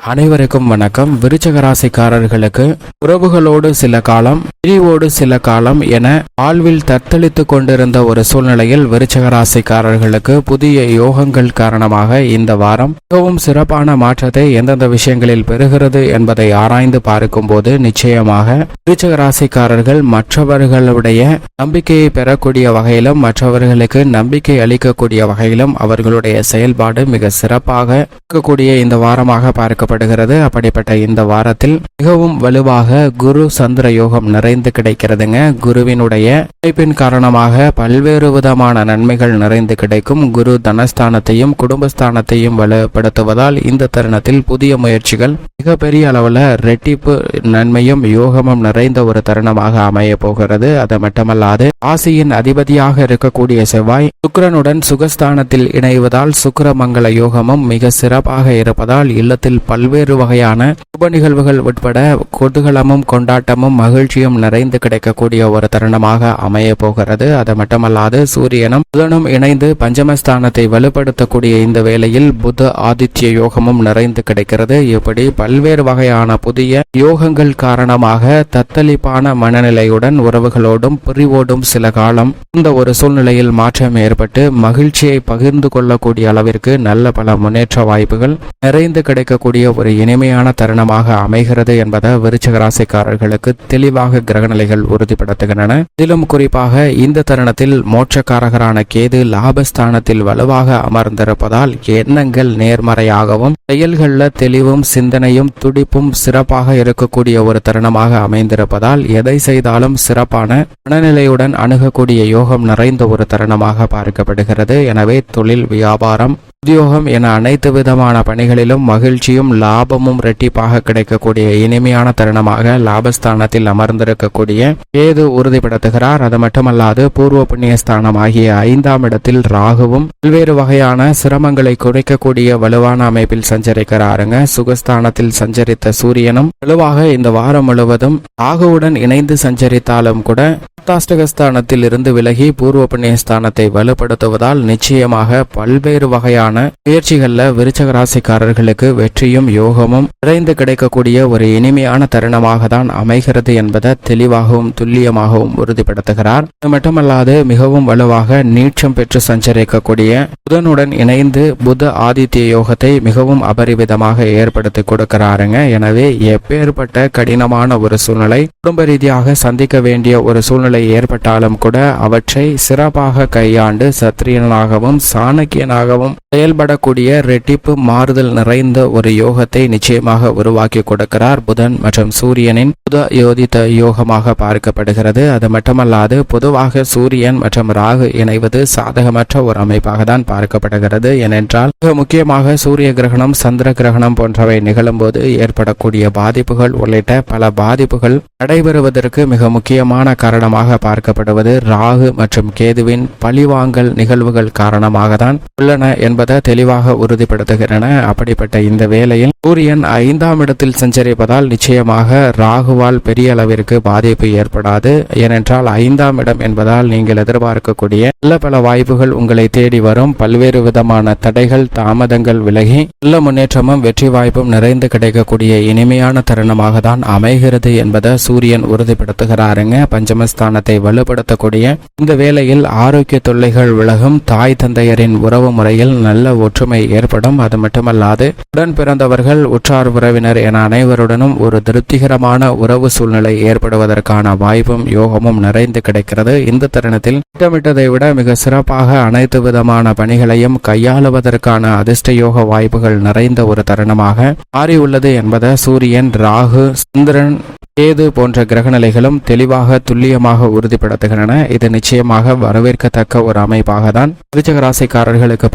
அனைவருக்கும் வணக்கம். விருச்சக ராசிக்காரர்களுக்கு உறவுகளோடு சில காலம் பிரிவோடு சில காலம் என வாழ்வில் தத்தளித்துக் கொண்டிருந்த ஒரு சூழ்நிலையில் விருச்சக ராசிக்காரர்களுக்கு புதிய யோகங்கள் காரணமாக இந்த வாரம் மிகவும் சிறப்பான மாற்றத்தை எந்தெந்த விஷயங்களில் பெறுகிறது என்பதை ஆராய்ந்து பார்க்கும்போது நிச்சயமாக விருச்சக ராசிக்காரர்கள் மற்றவர்களுடைய நம்பிக்கையை பெறக்கூடிய வகையிலும் மற்றவர்களுக்கு நம்பிக்கை அளிக்கக்கூடிய வகையிலும் அவர்களுடைய செயல்பாடு மிக சிறப்பாக இருக்கக்கூடிய இந்த வாரமாக பார்க்க பார்க்கப்படுகிறது அப்படிப்பட்ட இந்த வாரத்தில் மிகவும் வலுவாக குரு சந்திர யோகம் நிறைந்து கிடைக்கிறதுங்க. குருவினுடைய உழைப்பின் காரணமாக பல்வேறு விதமான நன்மைகள் நிறைந்து கிடைக்கும். குரு தனஸ்தானத்தையும் குடும்பஸ்தானத்தையும் வலுப்படுத்துவதால் இந்த தருணத்தில் புதிய முயற்சிகள் மிகப்பெரிய அளவில் ரெட்டிப்பு நன்மையும் யோகமும் நிறைந்த ஒரு தருணமாக அமைய போகிறது. அது மட்டுமல்லாது ஆசியின் அதிபதியாக இருக்கக்கூடிய செவ்வாய் சுக்கரனுடன் சுகஸ்தானத்தில் இணைவதால் சுக்கிரமங்கல யோகமும் மிக சிறப்பாக இருப்பதால் இல்லத்தில் பல பல்வேறு வகையான சுப நிகழ்வுகள் உட்பட குதூகலமும் கொண்டாட்டமும் மகிழ்ச்சியும் நிறைந்து கிடைக்கக்கூடிய ஒரு தருணமாக அமைய போகிறது. அது மட்டுமல்லாது சூரியனும் புதனும் இணைந்து பஞ்சமஸ்தானத்தை வலுப்படுத்தக்கூடிய இந்த வேளையில் புத ஆதித்ய யோகமும் நிறைந்து கிடைக்கிறது. இப்படி பல்வேறு வகையான புதிய யோகங்கள் காரணமாக தத்தளிப்பான மனநிலையுடன் உறவுகளோடும் பிரிவோடும் சில காலம் இந்த ஒரு சூழ்நிலையில் மாற்றம் ஏற்பட்டு மகிழ்ச்சியை பகிர்ந்து கொள்ளக்கூடிய அளவிற்கு நல்ல பல முன்னேற்ற வாய்ப்புகள் நிறைந்து கிடைக்கக்கூடிய ஒரு இனிமையான தருணமாக அமைகிறது என்பதை விருச்சக ராசிக்காரர்களுக்கு தெளிவாக கிரகநிலைகள் உறுதிப்படுத்துகின்றன. இதிலும் குறிப்பாக இந்த தருணத்தில் மோட்சக்காரகரான கேது லாபஸ்தானத்தில் வலுவாக அமர்ந்திருப்பதால் எண்ணங்கள் நேர்மறையாகவும் செயல்களில் தெளிவும் சிந்தனையும் துடிப்பும் சிறப்பாக இருக்கக்கூடிய ஒரு தருணமாக அமைந்திருப்பதால் எதை செய்தாலும் சிறப்பான மனநிலையுடன் அணுகக்கூடிய யோகம் நிறைந்த ஒரு தருணமாக பார்க்கப்படுகிறது. எனவே தொழில் வியாபாரம் உத்தியோகம் என அனைத்து விதமான பணிகளிலும் மகிழ்ச்சியும் லாபமும் ரெட்டிப்பாக கிடைக்கக்கூடிய இனிமையான தருணமாக லாபஸ்தானத்தில் அமர்ந்திருக்கக்கூடிய ஏது உறுதிப்படுத்துகிறார். அது மட்டுமல்லாது பூர்வ புண்ணிய ஸ்தானம் ஆகிய ஐந்தாம் இடத்தில் ராகுவும் பல்வேறு வகையான சிரமங்களை குறைக்கக்கூடிய வலுவான அமைப்பில் சஞ்சரிக்கிறாருங்க. சுகஸ்தானத்தில் சஞ்சரித்த சூரியனும் வலுவாக இந்த வாரம் முழுவதும் ராகுவுடன் இணைந்து சஞ்சரித்தாலும் கூட அஷ்டாஷ்டகஸ்தானத்தில் இருந்து விலகி பூர்வ புண்ணிய ஸ்தானத்தை வலுப்படுத்துவதால் நிச்சயமாக பல்வேறு வகையான முயற்சிகள்ல விருச்சக ராசிக்காரர்களுக்கு வெற்றியும் யோகமும் நிறைந்து கிடைக்கக்கூடிய ஒரு இனிமையான தருணமாக தான் அமைகிறது என்பதை தெளிவாகவும் துல்லியமாகவும் உறுதிப்படுத்துகிறார். அது மட்டுமல்லாது மிகவும் வலுவாக நீட்சம் பெற்று சஞ்சரிக்கக்கூடிய புதனுடன் இணைந்து புத ஆதித்ய யோகத்தை மிகவும் அபரிவிதமாக ஏற்படுத்தி கொடுக்கிறாருங்க. எனவே எப்பேற்பட்ட கடினமான ஒரு சூழ்நிலை குடும்ப ரீதியாக சந்திக்க வேண்டிய ஒரு சூழ்நிலை ஏற்பட்டாலும் கூட அவற்றை சிறப்பாக கையாண்டு சத்திரியனாகவும் சாணக்கியனாகவும் செயல்படக்கூடிய ரெட்டிப்பு மாறுதல் நிறைந்த ஒரு யோகத்தை நிச்சயமாக உருவாக்கி கொடுக்கிறார் புதன் மற்றும் சூரியனின் புத யோதித்த யோகமாக பார்க்கப்படுகிறது. அது மட்டுமல்லாது பொதுவாக சூரியன் மற்றும் ராகு இணைவது சாதகமற்ற ஒரு அமைப்பாக தான் பார்க்கப்படுகிறது. ஏனென்றால் மிக முக்கியமாக சூரிய கிரகணம் சந்திர கிரகணம் போன்றவை நிகழும்போது ஏற்படக்கூடிய பாதிப்புகள் உள்ளிட்ட பல பாதிப்புகள் நடைபெறுவதற்கு மிக முக்கியமான காரணமாக பார்க்கப்படுவது ராகு மற்றும் கேதுவின் பழிவாங்கல் நிகழ்வுகள் காரணமாக தான் உள்ளன என்பது தெளிவாக உறுதிப்படுத்துகின்றன அப்படிப்பட்ட இந்த வேளையில் சூரியன் ஐந்தாம் இடத்தில் சஞ்சரிப்பதால் நிச்சயமாக ராகுவால் பெரிய அளவிற்கு பாதிப்பு ஏற்படாது. ஏனென்றால் ஐந்தாம் இடம் என்பதால் நீங்கள் எதிர்பார்க்கக்கூடிய நல்ல பல வாய்ப்புகள் உங்களை தேடி வரும். பல்வேறு விதமான தடைகள் தாமதங்கள் விலகி நல்ல முன்னேற்றமும் வெற்றி வாய்ப்பும் நிறைந்து கிடைக்கக்கூடிய இனிமையான தருணமாக தான் அமைகிறது என்பதை சூரியன் உறுதிப்படுத்துகிறாருங்க. பஞ்சமஸ்தானத்தை வலுப்படுத்தக்கூடிய இந்த வேளையில் ஆரோக்கிய தொல்லைகள் விலகும். தாய் தந்தையரின் உறவு முறையில் நல்ல ஒற்றுமை ஏற்படும். அது மட்டுமல்லாது உடன் பிறந்தவர்கள் உற்றார் உறவினர் என அனைவருடனும் ஒரு திருப்திகரமான உறவு சூழ்நிலை ஏற்படுவதற்கான வாய்ப்பும் யோகமும் நிறைந்து கிடைக்கிறது. இந்த தருணத்தில் திட்டமிட்டதை விட மிக சிறப்பாக அனைத்து விதமான பணிகளையும் கையாளுவதற்கான அதிர்ஷ்ட யோக வாய்ப்புகள் நிறைந்த ஒரு தருணமாக மாறியுள்ளது என்பதை சூரியன் ராகு சந்திரன் கேது போன்ற கிரகநிலைகளும் தெளிவாக துல்லியமாக உறுதிப்படுத்துகின்றன. இது நிச்சயமாக வரவேற்கத்தக்க ஒரு அமைப்பாக தான் விருச்சக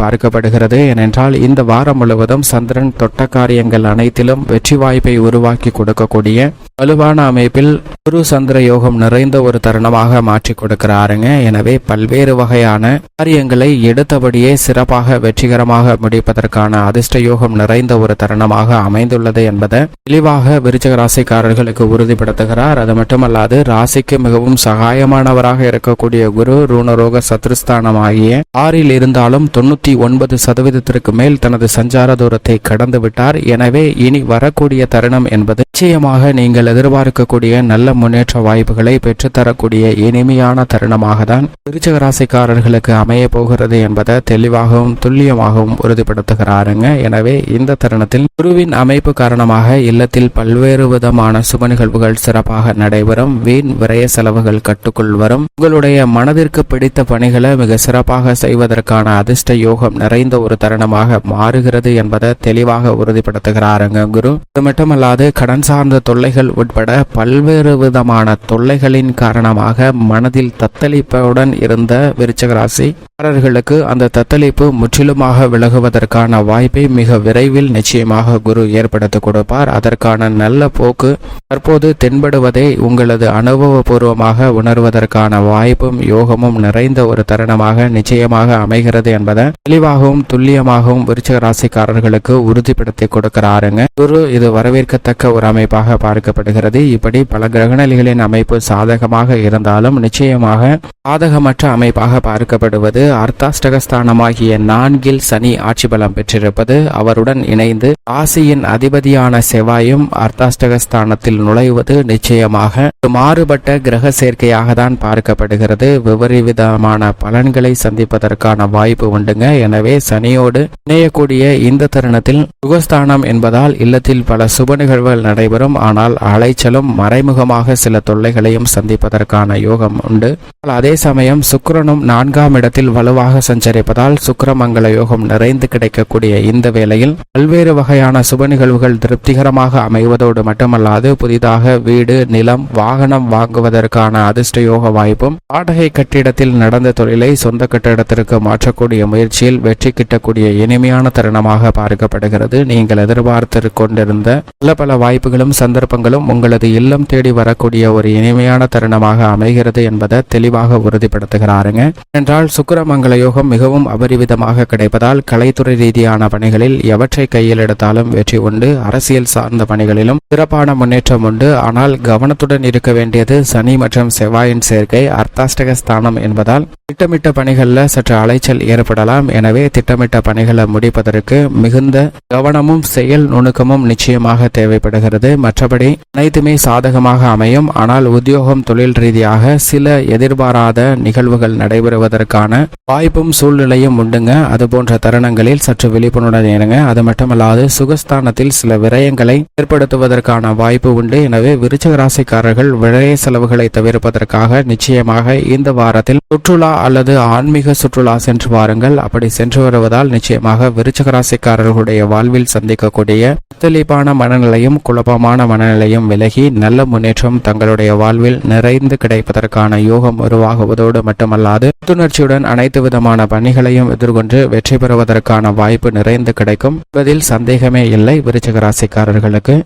பார்க்கப்படுகிறது. காட்டுகிறது ஏனென்றால் இந்த வாரம் முழுவதும் சந்திரன் தொட்ட காரியங்கள் அனைத்திலும் வெற்றி வாய்ப்பை உருவாக்கி கொடுக்கக்கூடிய வலுவான அமைப்பில் குரு சந்திர யோகம் நிறைந்த ஒரு தருணமாக மாற்றி கொடுக்கிறாருங்க. எனவே பல்வேறு வகையான காரியங்களை எடுத்தபடியே சிறப்பாக வெற்றிகரமாக முடிப்பதற்கான அதிர்ஷ்ட யோகம் நிறைந்த ஒரு தருணமாக அமைந்துள்ளது என்பதை தெளிவாக விருச்சக ராசிக்காரர்களுக்கு உறுதிப்படுத்துகிறார். அது மட்டுமல்லாது ராசிக்கு மிகவும் சகாயமானவராக இருக்கக்கூடிய குரு ரூணரோக சத்ருஸ்தானம் ஆகிய ஆறில் இருந்தாலும் தொண்ணூத்தி ஒன்பது சதவீதத்திற்கு மேல் தனது சஞ்சார தூரத்தை கடந்து விட்டார் எனவே இனி வரக்கூடிய தருணம் என்பது நிச்சயமாக நீங்கள் எதிர்பார்க்கக்கூடிய நல்ல முன்னேற்ற வாய்ப்புகளை பெற்றுத்தரக்கூடிய இனிமையான தருணமாக தான் விருச்சக ராசிக்காரர்களுக்கு அமைய போகிறது என்பதை தெளிவாகவும் துல்லியமாகவும் உறுதிப்படுத்துகிறாருங்க. எனவே இந்த தருணத்தில் குருவின் அமைப்பு காரணமாக இல்லத்தில் பல்வேறு விதமான சுப நிகழ்வுகள் சிறப்பாக நடைபெறும். வீண் விரய செலவுகள் கட்டுக்குள் வரும். உங்களுடைய மனதிற்கு பிடித்த பணிகளை மிக சிறப்பாக செய்வதற்கான அதிர்ஷ்ட யோகம் நிறைந்த ஒரு தருணமாக மாறுகிறது என்பதை தெளிவாக உறுதிப்படுத்துகிறாருங்க குரு. இது மட்டுமல்லாது கடன் சார்ந்த தொல்லைகள் உட்பட பல்வேறு விதமான தொல்லைகளின் காரணமாக மனதில் தத்தளிப்புடன் இருந்த விருச்சகராசிக்காரர்களுக்கு அந்த தத்தளிப்பு முற்றிலுமாக விலகுவதற்கான வாய்ப்பை மிக விரைவில் நிச்சயமாக குரு ஏற்படுத்தி கொடுப்பார். அதற்கான நல்ல போக்கு தற்போது தென்படுவதை உங்களது அனுபவபூர்வமாக உணர்வதற்கான வாய்ப்பும் யோகமும் நிறைந்த ஒரு தருணமாக நிச்சயமாக அமைகிறது என்பதை தெளிவாகவும் துல்லியமாகவும் விருச்சக ராசிக்காரர்களுக்கு உறுதிப்படுத்தி கொடுக்கிறாருங்க. குரு இது வரவேற்கத்தக்க ஒரு அமைப்பாக காணப்படுகிறது இப்படி பல கிரகநிலைகளின் அமைப்பு சாதகமாக இருந்தாலும் நிச்சயமாக சாதகமற்ற அமைப்பாக பார்க்கப்படுவது அர்த்தாஷ்டகஸ்தானமாகிய நான்கில் சனி ஆட்சி பலம் பெற்றிருப்பது. அவருடன் இணைந்து ராசியின் அதிபதியான செவ்வாயும் அர்த்தாஷ்டகஸ்தானத்தில் நுழைவது நிச்சயமாக மாறுபட்ட கிரக சேர்க்கையாக தான் பார்க்கப்படுகிறது. விபரீதமான பலன்களை சந்திப்பதற்கான வாய்ப்பு உண்டுங்க. எனவே சனியோடு இணையக்கூடிய இந்த தருணத்தில் சுகஸ்தானம் என்பதால் இல்லத்தில் பல சுப நிகழ்வுகள் நடைபெறும். ஆனால் அலைச்சலும் மறைமுகமாக சில தொல்லைகளையும் சந்திப்பதற்கான யோகம் உண்டு. அதே சமயம் சுக்கரனும் நான்காம் இடத்தில் வலுவாக சஞ்சரிப்பதால் சுக்கிரமங்கல யோகம் நிறைந்து கிடைக்கக்கூடிய இந்த வேளையில் பல்வேறு வகையான சுப நிகழ்வுகள் திருப்திகரமாக அமைவதோடு மட்டுமல்லாது புதிதாக வீடு நிலம் வாகனம் வாங்குவதற்கான அதிர்ஷ்ட யோக வாய்ப்பும் வாடகை கட்டிடத்தில் நடந்த தொழிலை சொந்த கட்டிடத்திற்கு மாற்றக்கூடிய முயற்சியில் வெற்றி கிட்டக்கூடிய இனிமையான தருணமாக பார்க்கப்படுகிறது. நீங்கள் எதிர்பார்த்து கொண்டிருந்த பல பல வாய்ப்புகளும் சந்தர்ப்பங்களும் உங்களது இல்லம் தேடி வரக்கூடிய ஒரு இனிமையான தருணமாக அமைகிறது என்பதை தெளிவாக உறுதிப்படுத்துகிறாருங்க. என்றால் சுக்கிரமங்கல யோகம் மிகவும் அபரிவிதமாக கிடைப்பதால் கலைத்துறை ரீதியான பணிகளில் எவற்றை கையில் எடுத்தாலும் வெற்றி உண்டு அரசியல் சார்ந்த பணிகளிலும் சிறப்பான முன்னேற்றம் உண்டு. ஆனால் கவனத்துடன் இருக்க வேண்டியது சனி மற்றும் செவ்வாயின் சேர்க்கை அர்த்தாஷ்டக ஸ்தானம் என்பதால் திட்டமிட்ட பணிகளில் சற்று அலைச்சல் ஏற்படலாம். எனவே திட்டமிட்ட பணிகளை முடிப்பதற்கு மிகுந்த கவனமும் செயல் நுணுக்கமும் நிச்சயமாக தேவைப்படுகிறது. மற்றபடி அனைத்துமே சாதகமாக அமையும். ஆனால் உத்தியோகம் தொழில் ரீதியாக சில எதிர்பாராத நிகழ்வுகள் நடைபெறுவதற்கான வாய்ப்பும் சூழ்நிலையும் உண்டுங்க. அது போன்ற தருணங்களில் சற்று விழிப்புணர்வுடன் இருங்க. அது மட்டுமல்லாது சுகஸ்தானத்தில் சில விரயங்களை ஏற்படுத்துவதற்கான வாய்ப்பு உண்டு. எனவே விருச்சக ராசிக்காரர்கள் விரய செலவுகளை தவிர்ப்பதற்காக நிச்சயமாக இந்த வாரத்தில் சுற்றுலா அல்லது ஆன்மீக சுற்றுலா சென்று வாருங்கள். அப்படி சென்று வருவதால் நிச்சயமாக விருச்சக ராசிக்காரர்களுடைய வாழ்வில் சந்திக்கக்கூடிய தெளிப்பான மனநிலையும் குழப்பமான மனநிலையும் விலகி நல்ல முன்னேற்றம் தங்களுடைய வாழ்வில் நிறைந்து கிடைப்பதற்கான யோகம் உருவாகுவதோடு மட்டுமல்லாது புத்துணர்ச்சியுடன் அனைத்து விதமான பணிகளையும் எதிர்கொண்டு வெற்றி பெறுவதற்கான வாய்ப்பு நிறைந்து கிடைக்கும் என்பதில் சந்தேகமே இல்லை விருச்சக ராசிக்காரர்களுக்கு.